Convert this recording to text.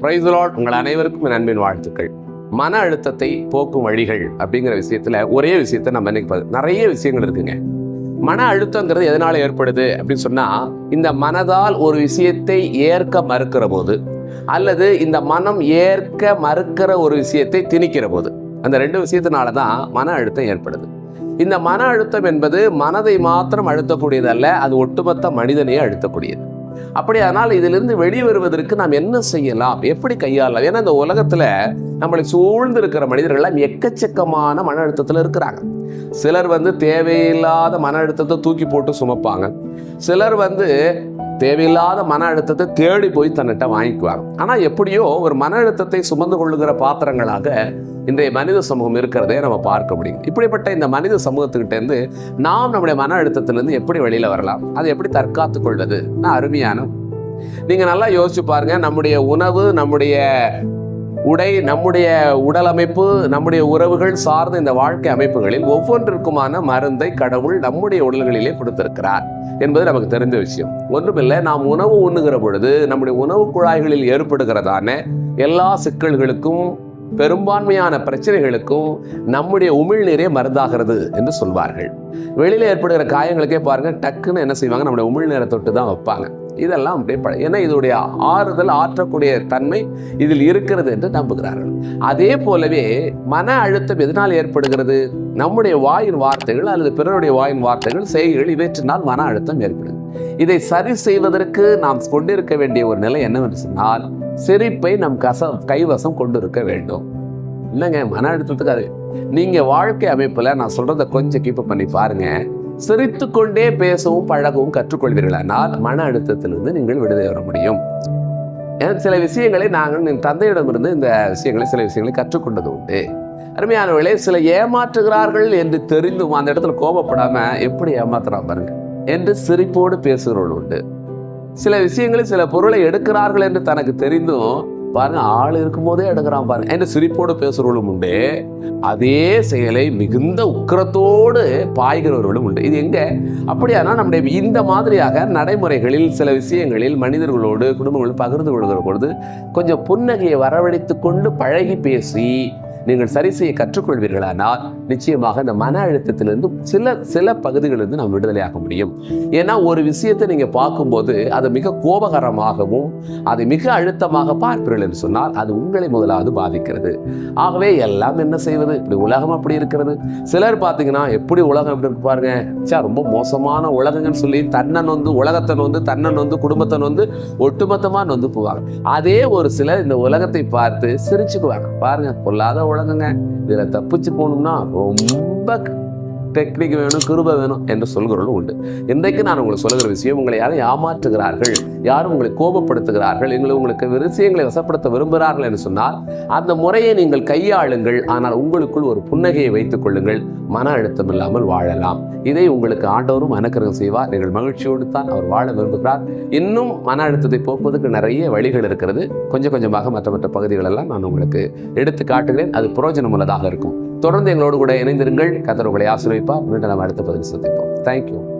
பிரைஸ்லாட் உங்கள் அனைவருக்கும் என் அன்பின் வாழ்த்துக்கள். மன அழுத்தத்தை போக்கும் வழிகள் அப்படிங்கிற விஷயத்துல ஒரே விஷயத்தை நம்ம நினைக்கப்படுது நிறைய விஷயங்கள் இருக்குங்க. மன அழுத்தங்கிறது எதனால ஏற்படுது அப்படின்னு சொன்னால் இந்த மனதால் ஒரு விஷயத்தை ஏற்க மறுக்கிற போது அல்லது இந்த மனம் ஏற்க மறுக்கிற ஒரு விஷயத்தை திணிக்கிற போது அந்த ரெண்டு விஷயத்தினால தான் மன அழுத்தம் ஏற்படுது. இந்த மன அழுத்தம் என்பது மனதை மாத்திரம் அழுத்தக்கூடியதல்ல அது ஒட்டுமொத்த மனிதனையே அழுத்தக்கூடியது. அப்படியானால் இதிலிருந்து வெளிவருவதற்கு நாம் என்ன செய்யலாம்? எப்படி கையாளலாம்? ஏன்னா இந்த உலகத்தில் நம்மளை சூழ்ந்து இருக்கிற மனிதர்கள் எல்லாம் எக்கச்சக்கமான மன அழுத்தத்தில் இருக்கிறாங்க. சிலர் வந்து தேவையில்லாத மன அழுத்தத்தை தூக்கி போட்டு சுமப்பாங்க. சிலர் வந்து தேவையில்லாத மன அழுத்தத்தை தேடி போய் தன்னிட்ட வாங்கிக்குவாங்க. ஆனால் எப்படியோ ஒரு மன அழுத்தத்தை சுமந்து கொள்ளுகிற பாத்திரங்களாக இன்றைய மனித சமூகம் இருக்கிறதே நம்ம பார்க்க முடியும் இப்படிப்பட்ட இந்த மனித சமூகத்துக்கிட்டேருந்து நாம் நம்முடைய மன அழுத்தத்திலிருந்து எப்படி வெளியில் வரலாம்? அதை எப்படி தற்காத்து கொள்வது? நான் அருமையான நீங்கள் நல்லா யோசிச்சு பாருங்க. நம்முடைய உணவு நம்முடைய உடை நம்முடைய உடல் அமைப்பு நம்முடைய உறவுகள் சார்ந்த இந்த வாழ்க்கை அமைப்புகளில் ஒவ்வொன்றிற்குமான மருந்தை கடவுள் நம்முடைய உடல்களிலே கொடுத்திருக்கிறார் என்பது நமக்கு தெரிஞ்ச விஷயம். ஒன்றுமில்லை நாம் உணவு உண்ணுகிற பொழுது நம்முடைய உணவு குழாய்களில் ஏற்படுகிறதான எல்லா சிக்கல்களுக்கும் பெரும்பான்மையான பிரச்சனைகளுக்கும் நம்முடைய உமிழ்நீரே மருந்தாகிறது என்று சொல்வார்கள். வெளியில் ஏற்படுகிற காயங்களுக்கே பாருங்கள் டக்குன்னு என்ன செய்வாங்க? நம்முடைய உமிழ்நீரை தொட்டு தான் வைப்பாங்க. இதெல்லாம் அப்படியே பழ ஏன்னா இதோடைய ஆறுதல் ஆற்றக்கூடிய தன்மை இதில் இருக்கிறது என்று நம்புகிறார்கள். அதே போலவே மன அழுத்தம் எதனால் ஏற்படுகிறது? நம்முடைய வாயின் வார்த்தைகள் அல்லது பிறருடைய வாயின் வார்த்தைகள் செய்கைகள் இவற்றினால் மன அழுத்தம் ஏற்படுது இதை சரி செய்வதற்கு நாம் கொண்டிருக்க வேண்டிய ஒரு நிலை என்னவென்று சொன்னால் சிரிப்பை நம் கசம் கைவசம் கொண்டிருக்க வேண்டும். இல்லைங்க மன அழுத்தத்துக்கு அது நீங்கள் வாழ்க்கை அமைப்பில் நான் சொல்கிறத கொஞ்சம் கீப்பப் பண்ணி பாருங்க. சிரித்து கொண்டே பேசவும் பழகவும் கற்றுக்கொள்வீர்களானால் மன அழுத்தத்திலிருந்து நீங்கள் விடுதலை வர முடியும். சில விஷயங்களை நாங்கள் என் தந்தையிடமிருந்து இந்த விஷயங்களை சில விஷயங்களை கற்றுக்கொண்டது உண்டு. அருமையானவர்களே சில ஏமாற்றுகிறார்கள் என்று தெரிந்தும் அந்த இடத்துல கோபப்படாமல் எப்படி ஏமாத்துறான் பாருங்க. என்று சிரிப்போடு பேசுகிறவர்கள் உண்டு. சில விஷயங்களில் சில பொருளை எடுக்கிறார்கள் என்று தனக்கு தெரிந்தும் பாருங்க ஆள் இருக்கும்போதே எடுக்கிறான் பாருங்க. என்று சிரிப்போடு பேசுகிறவர்களும் உண்டு. அதே செயலை மிகுந்த உக்கிரத்தோடு பாய்கிறவர்களும் உண்டு. இது எங்க? அப்படியானா நம்முடைய இந்த மாதிரியாக நடைமுறைகளில் சில விஷயங்களில் மனிதர்களோடு குடும்பங்களோடு பகிர்ந்து கொள்கிற பொழுது கொஞ்சம் புன்னகையை வரவழைத்து கொண்டு பழகி பேசி நீங்கள் சரி செய்ய கற்றுக்கொள்வீர்களானால் நிச்சயமாக இந்த மன அழுத்தத்திலிருந்து சில சில பகுதிகளிலிருந்து நாம் விடுதலையாக முடியும். ஏன்னா ஒரு விஷயத்தை நீங்கள் பார்க்கும்போது அது மிக கோபகரமாகவும் அதை மிக அழுத்தமாக பார்ப்பீர்கள் என்று சொன்னால் அது உங்களை முதலாவது பாதிக்கிறது. ஆகவே எல்லாம் என்ன செய்வது? இப்படி உலகம் அப்படி இருக்கிறது. சிலர் பார்த்தீங்கன்னா எப்படி உலகம் எப்படி இருப்பாருங்க பாருங்க. ரொம்ப மோசமான உலகங்கன்னு சொல்லி தன்னன் வந்து உலகத்தை வந்து தன்னன் வந்து குடும்பத்தை வந்து ஒட்டுமொத்தமாக நொந்து போவாங்க. அதே ஒரு சிலர் இந்த உலகத்தை பார்த்து சிரிச்சுக்குவாங்க. பாருங்க பொல்லாத உலகம் உலகங்க இதில் தப்பிச்சு போகணும்னா ரொம்ப டெக்னிக் வேணும் கிருப வேணும் என்று சொல்கிறவர்கள் உண்டு. இன்றைக்கு நான் உங்களுக்கு சொல்லுகிற விஷயம் உங்களை யாரும் ஏமாற்றுகிறார்கள் யாரும் உங்களை கோபப்படுத்துகிறார்கள் எங்களை உங்களுக்கு விஷயங்களை வசப்படுத்த விரும்புகிறார்கள் என்று சொன்னால் அந்த முறையை நீங்கள் கையாளுங்கள். ஆனால் உங்களுக்குள் ஒரு புன்னகையை வைத்துக் கொள்ளுங்கள். மன அழுத்தம் இல்லாமல் வாழலாம். இதை உங்களுக்கு ஆண்டவரும் அனுக்கிரகம் செய்வார். நீங்கள் மகிழ்ச்சியோடு தான் அவர் வாழ விரும்புகிறார். இன்னும் மன அழுத்தத்தை போக்குவதற்கு நிறைய வழிகள் இருக்கிறது. கொஞ்சம் கொஞ்சமாக மற்ற மற்ற பகுதிகளெல்லாம் நான் உங்களுக்கு எடுத்து காட்டுகிறேன். அது புரோஜனம் உள்ளதாக இருக்கும். தொடர்ந்து எங்களோடு கூட இணைந்திருங்கள். கத்தர் உங்களை ஆசிரியப்பார் மீண்டும் நம்ம அடுத்த பதில் சந்திப்போம். தேங்க்யூ